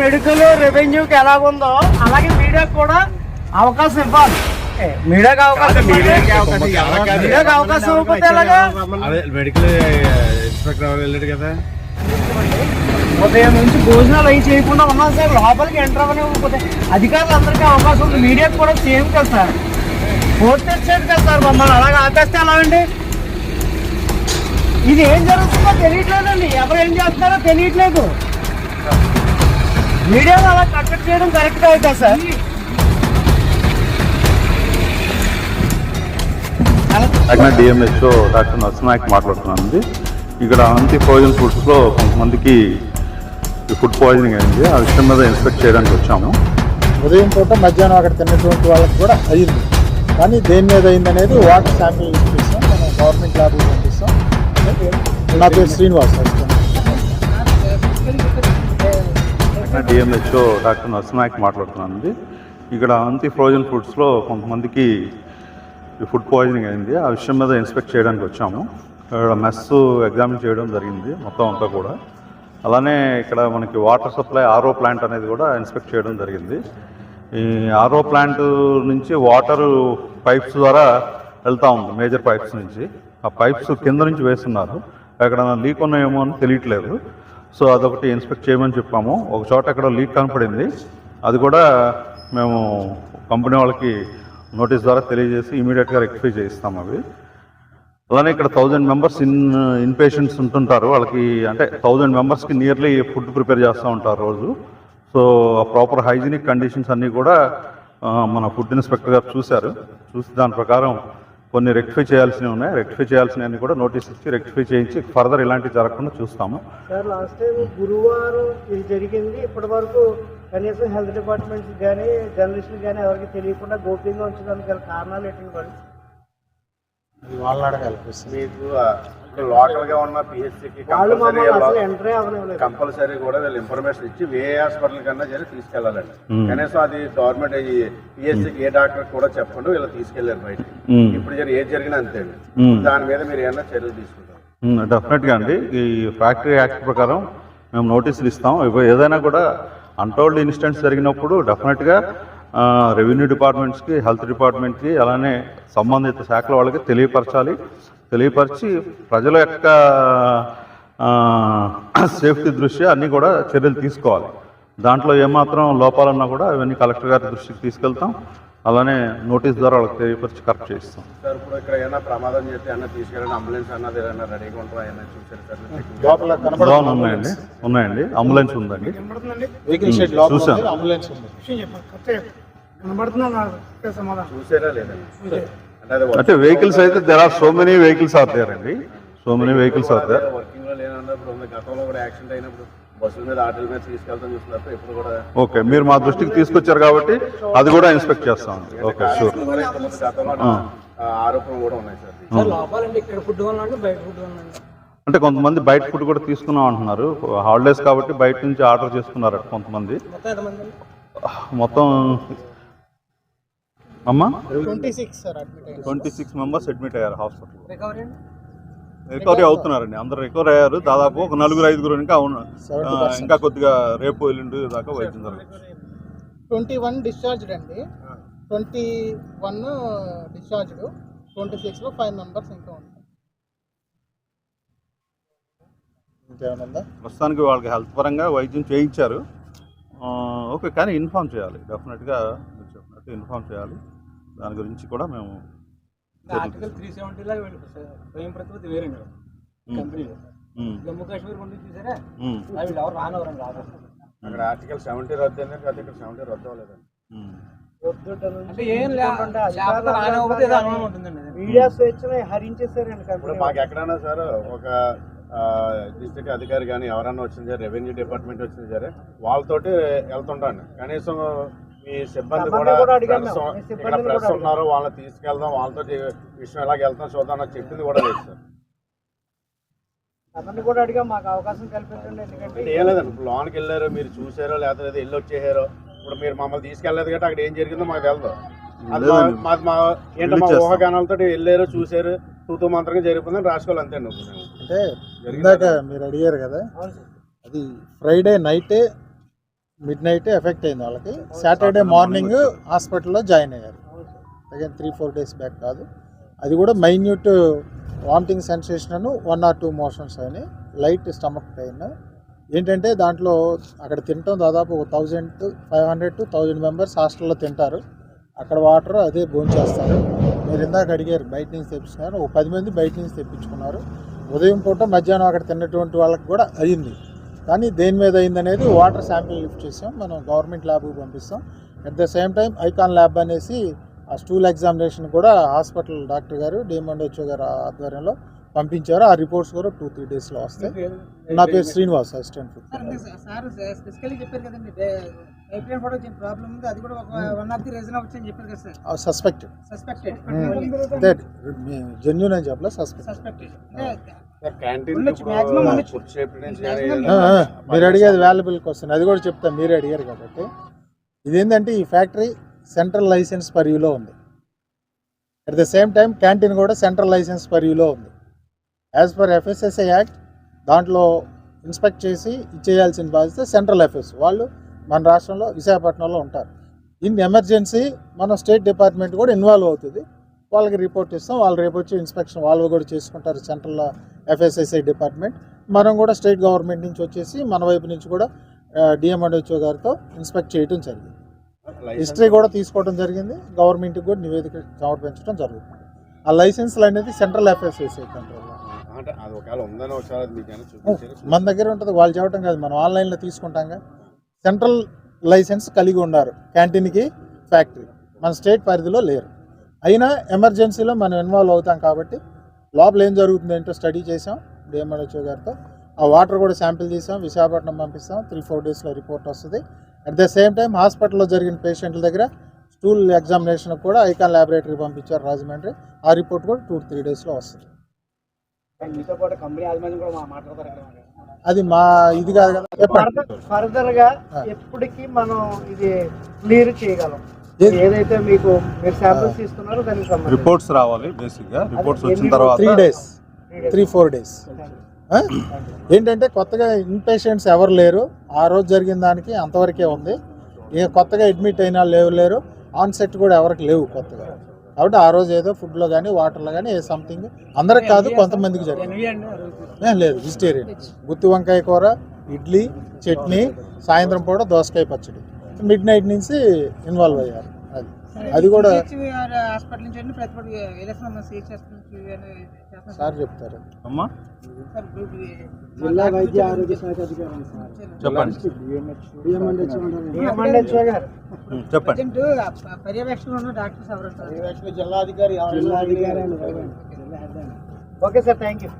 Medical రెవెన్యూకి ఎలాగుందో అలాగే మీడియాకి కూడా అవకాశం ఇవ్వాలి. మీడియాకి అవకాశం. మీడియాకి అవకాశం ఇవ్వకపోతే ఎలాగా? మెడికల్ ఇన్స్పెక్టర్ వెళ్ళాడు కదా? ఉదయం నుంచి భోజనాలు అవి చేయకుండా ఉన్నాం సార్. లోపలికి ఎంటర్ అవ్వనివ్వకపోతే అధికారులు అందరికీ అవకాశం ఉంది. మీడియాకి కూడా సేమ్ కదా సార్. ఫోర్త్ సైడ్ కదా సార్ మమ్మల్ని. అలాగే ఆపేస్తే ఎలా అండి? ఇది ఏం జరుగుతుందో తెలియట్లేదండి. ఎవరు ఏం చేస్తున్నారో తెలియట్లేదు. మీడియాలో అలా కట్టడి చేయడం కరెక్ట్ కాదు కదా సార్. అగ్న డిఎంహెచ్ఓ డాక్టర్ నరసింహాయక్ మాట్లాడుతున్నానండి. ఇక్కడ అనంతి ఫ్రోజన్ ఫుడ్స్లో కొంతమందికి ఫుడ్ పాయిజనింగ్ అయింది. ఆ విషయం మీద ఇన్స్పెక్ట్ చేయడానికి వచ్చాము. ఉదయం పూట మధ్యాహ్నం అక్కడ తిన్నటువంటి వాళ్ళకి కూడా అయింది కానీ దేని మీద అయింది అనేది వాటర్ శాంపిల్ ఇప్పిస్తాం. మనం గవర్నమెంట్ ల్యాబ్కి పంపిస్తాం. నా పేరు శ్రీనివాస్. అసిస్టెంట్ డిఎంహెచ్ఓ డాక్టర్ నరసింహాయక్ మాట్లాడుతున్నానండి. ఇక్కడ అంతి ఫ్రోజన్ ఫుడ్స్లో కొంతమందికి ఈ ఫుడ్ పాయిజనింగ్ అయింది. ఆ విషయం మీద ఇన్స్పెక్ట్ చేయడానికి వచ్చాము. ఇక్కడ మెస్ ఎగ్జామిన్ చేయడం జరిగింది మొత్తం అంతా కూడా. అలానే ఇక్కడ మనకి వాటర్ సప్లై ఆర్ఓ ప్లాంట్ అనేది కూడా ఇన్స్పెక్ట్ చేయడం జరిగింది. ఈ ఆర్ఓ ప్లాంట్ నుంచి వాటర్ పైప్స్ ద్వారా వెళ్తూ ఉంది మేజర్ పైప్స్ నుంచి. ఆ పైప్స్ కింద నుంచి వేస్తున్నారు. ఎక్కడ లీక్ ఉన్నాయేమో అని తెలియట్లేదు. సో అదొకటి ఇన్స్పెక్ట్ చేయమని చెప్పాము. ఒక చోట ఎక్కడ లీక్ కనపడింది. అది కూడా మేము కంపెనీ వాళ్ళకి నోటీస్ ద్వారా తెలియజేసి ఇమీడియట్గా రెక్టిఫై చేయిస్తాం అవి. అలానే ఇక్కడ thousand members in in patients ఉంటుంటారు. వాళ్ళకి అంటే థౌజండ్ మెంబర్స్కి నియర్లీ ఫుడ్ ప్రిపేర్ చేస్తూ ఉంటారు రోజు. సో ప్రాపర్ హైజీనిక్ కండిషన్స్ అన్నీ కూడా మన ఫుడ్ ఇన్స్పెక్టర్ గారు చూశారు. చూసి దాని ప్రకారం కొన్ని రెక్టిఫై చేయాల్సినవి ఉన్నాయి. రెక్టిఫై చేయాల్సినవన్నీ కూడా నోటీస్ ఇచ్చి రెక్టిఫై చేయించి ఫర్దర్ ఇలాంటివి జరగకుండా చూస్తాము. సార్ లాస్ట్ టైం గురువారం ఇది జరిగింది. ఇప్పటి వరకు కనీసం హెల్త్ డిపార్ట్మెంట్ కానీ జర్నలిస్టులు కానీ ఎవరికి తెలియకుండా గోప్యంగా ఉంచడానికి గల కారణాలు ఏంటంటే వాళ్ళు? వాళ్ళని అడగాలి. మీకు లోకల్గా ఉన్న పిహెచ్సికి అసలు కంపల్సరీ ఎంట్రీ అవ్వలేదు కంపల్సరీ కూడా వీళ్ళు ఇన్ఫర్మేషన్ ఇచ్చి ఏ హాస్పిటల్ కన్నా సరే తీసుకెళ్ళాలండి Hmm. కనీసం అది గవర్నమెంట్ పిహెచ్సికి ఏ డాక్టర్ కూడా చెప్పండి వీళ్ళు తీసుకెళ్ళారు బయట. ఇప్పుడు జరి ఏది జరిగినా అంతే. దాని మీద మీరు ఏమైనా చర్యలు తీసుకుంటారు? డెఫినెట్గా అండి. ఈ ఫ్యాక్టరీ యాక్ట్ ప్రకారం మేము నోటీసులు ఇస్తాం. ఏదైనా కూడా అన్టోల్డ్ ఇన్సిడెంట్స్ జరిగినప్పుడు డెఫినెట్గా రెవెన్యూ డిపార్ట్మెంట్స్కి హెల్త్ డిపార్ట్మెంట్కి అలానే సంబంధిత శాఖల వాళ్ళకి తెలియపరచాలి. తెలియపరిచి ప్రజల యొక్క సేఫ్టీ దృష్ట్యా అన్నీ కూడా చర్యలు తీసుకోవాలి. దాంట్లో ఏమాత్రం లోపాలన్నా కూడా అవన్నీ కలెక్టర్ గారి దృష్టికి తీసుకెళ్తాం. అలానే నోటీస్ ద్వారా వాళ్ళకి తెలియపరిచి కరెక్ట్ చేస్తాం సార్ ఇప్పుడు ఇక్కడ ఏమైనా ప్రమాదం చేస్తే ఏమైనా తీసుకెళ్ళండి అంబులెన్స్ అన్నది ఏమైనా రెడీగా ఉంటారా ఏమైనా చూసారు సార్? ఉన్నాయండి. ఉన్నాయండి. అంబులెన్స్ ఉందండి. వెహికల్ షెడ్ లోపల చూసాం. కనబడుతున్నా నాకు? సమాధానం? చూసారా అంటే వెహికల్స్ అయితే there are so many vehicles are there అండి. So many vehicles are there వర్కింగ్లో లేనప్పుడు ఉంది. గతంలో కూడా యాక్సిడెంట్ అయినప్పుడు బస్సుల మీద ఆటోల మీద తీసుకెళ్తాం చూస్తున్నారు ఇప్పుడు కూడా ఓకే మీరు మా దృష్టికి తీసుకొచ్చారు కాబట్టి అది కూడా ఇన్స్పెక్ట్ చేస్తామండి ఓకే షూర్ ఆరోపణలు కూడా ఉన్నాయి సార్. లోపాలండి ఇక్కడ ఫుడ్ వల్లండి బయట ఫుడ్ వల్లండి అంటే కొంతమంది బయట ఫుడ్ కూడా తీసుకున్నాం అంటున్నారు. హాలిడేస్ కాబట్టి బయట నుంచి ఆర్డర్ చేసుకున్నారు కొంతమంది. మొత్తం అమ్మా? ట్వంటీ సిక్స్ సార్ అడ్మిట్ అయ్యారు. ట్వంటీ సిక్స్ మెంబర్స్ అడ్మిట్ అయ్యారు హాస్పిటల్ రికవరీ అవుతున్నారండి. అందరు రికవరీ అయ్యారు. దాదాపు ఒక నలుగురు ఐదుగురు ఇంకా ఆ, ఇంకా కొద్దిగా రేపు ఎల్లుండి దాకా వైద్యం జరుగుతుంది. ట్వంటీ వన్ డిశ్చార్జ్డ్ అండి. ట్వంటీ వన్ డిశ్చార్జ్డ్ ట్వంటీ సిక్స్లో ఫైవ్ మెంబర్స్ ఇంకా ఉంటారు. ప్రస్తుతానికి వాళ్ళకి హెల్త్ పరంగా వైద్యం చేయించారు. ఓకే కానీ ఇన్ఫామ్ చేయాలి. డెఫినెట్గా మీరు చెప్పినట్టు ఇన్ఫామ్ చేయాలి. దాని గురించి కూడా మేము ఆర్టికల్ త్రీ సెవెంటీ సార్ స్వయం ప్రతిపత్తి వేరండి కంపెనీలో. జమ్మూ కాశ్మీర్ గురించి చూసారా? అవి ఎవరు రానవరం రాదు అక్కడ ఆర్టికల్ సెవెంటీ రద్దు అయింది అది ఇక్కడ సెవెంటీ రద్దు అవ్వలేదండి. అంటే ఏం మీడియా స్వేచ్ఛని హరించేసారండి మాకు ఎక్కడైనా సార్ ఒక డిస్ట్రిక్ట్ అధికారి కానీ ఎవరైనా వచ్చింది సరే రెవెన్యూ డిపార్ట్మెంట్ వచ్చింది సరే వాళ్ళతోటి వెళ్తుంటాను. కనీసం మీ సిబ్బంది కూడా ఇక్కడ ప్రెస్ ఉన్నారు వాళ్ళని తీసుకెళ్దాం వాళ్ళతో విషయం ఎలాగ వెళ్తాం చూద్దాం నాకు చెప్పింది కూడా లేదు సార్ అతన్ని కూడా అడిగా మాకు అవకాశం కల్పించండి ఎందుకంటే అంటే ఏం లేదండి ఇప్పుడు లోన్కి వెళ్ళారో మీరు చూసారో లేకపోతే వెళ్ళి వచ్చేసారో ఇప్పుడు మీరు మమ్మల్ని తీసుకెళ్ళలేదు కాబట్టి అక్కడ ఏం జరిగిందో మాకు తెలదు అది. మాది మా ఏంటో మా ఊహాగానాలతో వెళ్ళారు చూసారు తూతూ మంత్రంగా జరిగిపోయిందని రాసుకోవాలి అంతే. అంటే ఇందాక మీరు అడిగారు కదా. అది ఫ్రైడే నైటే మిడ్ నైట్ ఎఫెక్ట్ అయింది వాళ్ళకి. సాటర్డే మార్నింగ్ హాస్పిటల్లో జాయిన్ అయ్యారు. Again three four days back కాదు. అది కూడా minute vomiting sensation one or two motions అయినాయి లైట్ స్టమక్ పెయిన్ ఏంటంటే దాంట్లో అక్కడ తినటం దాదాపు ఒక thousand five hundred to thousand members హాస్టల్లో తింటారు. అక్కడ వాటర్ అదే భోంచేస్తారు మీరు ఇందాక అడిగారు బయట నుంచి తెప్పించుకున్నారు. ఒక పది మంది బయట నుంచి తెప్పించుకున్నారు. ఉదయం పూట మధ్యాహ్నం అక్కడ తిన్నటువంటి వాళ్ళకి కూడా అయింది. కానీ దేని మీద అయింది అనేది వాటర్ శాంపిల్ లిఫ్ట్ చేసాం. మనం గవర్నమెంట్ ల్యాబ్కి పంపిస్తాం. At the same time Icon lab అనేసి ఆ స్టూల్ ఎగ్జామినేషన్ కూడా హాస్పిటల్ డాక్టర్ గారు డిఎంఎండ్హెచ్ఓ గారు ఆధ్వర్యంలో పంపించారు. ఆ రిపోర్ట్స్ కూడా టూ త్రీ డేస్లో వస్తాయి. నా పేరు శ్రీనివాస్ అసిస్టెంట్ సస్పెక్టెడ్ జెన్యున్ అని చెప్పలే సస్పెక్ట్ సస్పెక్టెడ్ మీరు అడిగేది వాల్యుబుల్ క్వశ్చన్ అది కూడా చెప్తాను మీరే అడిగారు కాబట్టి. ఇదేంటంటే ఈ ఫ్యాక్టరీ సెంట్రల్ లైసెన్స్ పరిధిలో ఉంది. At the same time canteen కూడా సెంట్రల్ లైసెన్స్ పరిధిలో ఉంది. యాజ్ పర్ ఎఫ్ఎస్ఎస్ఐ యాక్ట్ దాంట్లో ఇన్స్పెక్ట్ చేసి ఇచ్చేయాల్సిన బాధ్యత సెంట్రల్ ఎఫ్ఎస్ వాళ్ళు మన రాష్ట్రంలో విశాఖపట్నంలో ఉంటారు. ఇన్ ఎమర్జెన్సీ మన స్టేట్ డిపార్ట్మెంట్ కూడా ఇన్వాల్వ్ అవుతుంది. వాళ్ళకి రిపోర్ట్ ఇస్తాం. వాళ్ళు రేపు వచ్చి ఇన్స్పెక్షన్ వాళ్ళు కూడా చేసుకుంటారు. Central FSSI department. మనం కూడా స్టేట్ గవర్నమెంట్ నుంచి వచ్చేసి మన వైపు నుంచి కూడా డిఎంఎండ్హెచ్ఓ గారితో ఇన్స్పెక్ట్ చేయడం జరిగింది. హిస్టరీ కూడా తీసుకోవడం జరిగింది. గవర్నమెంట్కి కూడా నివేదిక సమర్పించడం జరుగుతుంది. ఆ లైసెన్స్లు అనేది సెంట్రల్ ఎఫ్ఎస్ఎస్ఐ చూపించారు మన దగ్గర ఉంటుంది. వాళ్ళు చెప్పడం కాదు. మనం ఆన్లైన్లో తీసుకుంటాంగా సెంట్రల్ లైసెన్స్ కలిగి ఉన్నారు. క్యాంటీన్కి ఫ్యాక్టరీ. మన స్టేట్ పరిధిలో లేరు. అయినా ఎమర్జెన్సీలో మనం ఇన్వాల్వ్ అవుతాం కాబట్టి లోపల ఏం జరుగుతుంది ఏంటో స్టడీ చేసాం డిఎంఎడ్హెచ్ఓ గారితో. ఆ వాటర్ కూడా శాంపిల్ చేసాం విశాఖపట్నం పంపిస్తాం త్రీ ఫోర్ డేస్లో రిపోర్ట్ వస్తుంది. అట్ ద సేమ్ టైం హాస్పిటల్లో జరిగిన పేషెంట్ల దగ్గర స్టూల్ ఎగ్జామినేషన్ కూడా ఐకాన్ ల్యాబొరేటరీ పంపించారు రాజమండ్రి. ఆ రిపోర్ట్ కూడా టూ త్రీ డేస్లో వస్తుంది. అది మా ఇది కాదు కదా ఫర్దర్గా. ఎప్పటికి మనం ఇది క్లియర్ చేయగలం? ఏదైతే మీకు మీరు శాంపిల్స్ తీసుకున్నారో దానికి సంబంధించి. రిపోర్ట్స్ రావాలి బేసిక్గా రిపోర్ట్స్ వచ్చిన తర్వాత three days three four days ఏంటంటే కొత్తగా ఇన్ పేషెంట్స్ ఎవరు లేరు ఆ రోజు జరిగిన దానికి అంతవరకే ఉంది. ఇక కొత్తగా అడ్మిట్ అయినా లేవు లేరు ఆన్ సెట్ కూడా ఎవరికి లేవు కొత్తగా. కాబట్టి ఆ రోజు ఏదో ఫుడ్లో కానీ వాటర్లో కానీ ఏ సంథింగ్ అందరికి కాదు కొంతమందికి జరిగింది. లేదు వెజిటేరియన్ గుత్తి వంకాయ కూర ఇడ్లీ చట్నీ సాయంత్రం పూట దోసకాయ పచ్చడి. మిడ్ నైట్ నుంచి ఇన్వాల్వ్ అయ్యారు. అది. అది కూడా సార్ చెప్తారు. అమ్మా? సార్ జిల్లా వైద్య ఆరోగ్య శాఖ అధికారి సార్. చెప్పండి. చెప్పండి. ప్రజెంట్ పర్యవేక్షణలో ఉన్న డాక్టర్స్ ఎవరు జిల్లాధికారి ఓకే సార్. Thank you